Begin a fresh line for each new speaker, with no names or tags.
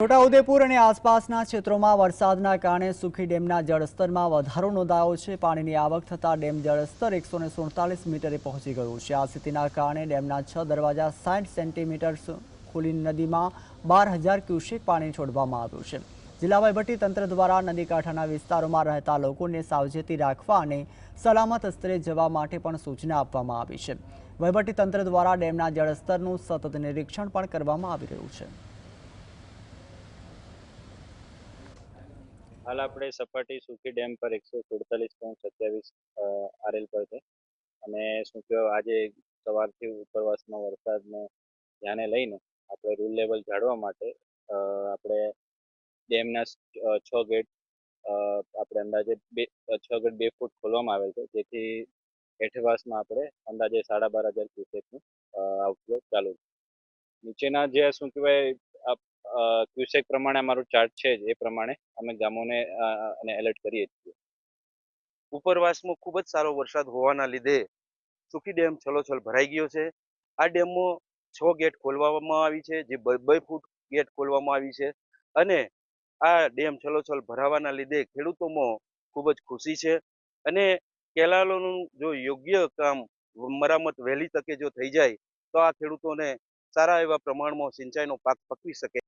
છોટાઉદેપુર અને આસપાસના ક્ષેત્રોમાં વરસાદના કારણે સુખી ડેમના જળસ્તરમાં વધારો નોંધાયો છે. પાણીની આવક થતાં ડેમ જળસ્તર એકસો મીટરે પહોંચી ગયું છે. આ સ્થિતિના કારણે ડેમના છ દરવાજા સાઠ સેન્ટીમીટર ખુલી નદીમાં બાર હજાર ક્યુસેક પાણી છોડવામાં આવ્યું છે. જિલ્લા વહીવટી તંત્ર દ્વારા નદી કાંઠાના વિસ્તારોમાં રહેતા લોકોને સાવચેતી રાખવા અને સલામત સ્તરે જવા માટે પણ સૂચના આપવામાં આવી છે. વહીવટી તંત્ર દ્વારા ડેમના જળસ્તરનું સતત નિરીક્ષણ પણ કરવામાં આવી રહ્યું છે.
હાલ આપણે સપાટી સુખી ડેમ પર એકસો સુડતાલીસ પોઈન્ટ સત્યાવીસ આરએલ પર છે. અને શું કહેવાય, આજે સવારથી ઉપરવાસમાં વરસાદને ધ્યાને લઈને આપણે રૂલ લેવલ જાળવવા માટે આપણે ડેમના છ ગેટ આપણે અંદાજે બે છ ગેટ બે ફૂટ ખોલવામાં આવેલ છે. જેથી હેઠવાસમાં આપણે અંદાજે સાડા બાર હજાર ક્યુસેકનું આઉટફ્લો ચાલુ છે. નીચેના જે શું કહેવાય ક્યુસેક પ્રમાણે અમારો ચાર્ટ છે જ, એ પ્રમાણે અમે ગામોને અને એલર્ટ કરીએ છીએ.
ઉપરવાસમાં ખૂબ જ સારો વરસાદ હોવાના લીધે સુખી ડેમ છલોછલ ભરાઈ ગયો છે. આ ડેમમાં છ ગેટ ખોલવામાં આવી છે, જે બે ફૂટ ગેટ ખોલવામાં આવી છે. અને આ ડેમ છલોછલ ભરાવાના લીધે ખેડૂતોમાં ખૂબ જ ખુશી છે. અને કેલાલોનું જો યોગ્ય કામ મરામત વહેલી તકે જો થઈ જાય, તો આ ખેડૂતોને સારા એવા પ્રમાણમાં સિંચાઈનો પાક પકવી શકે.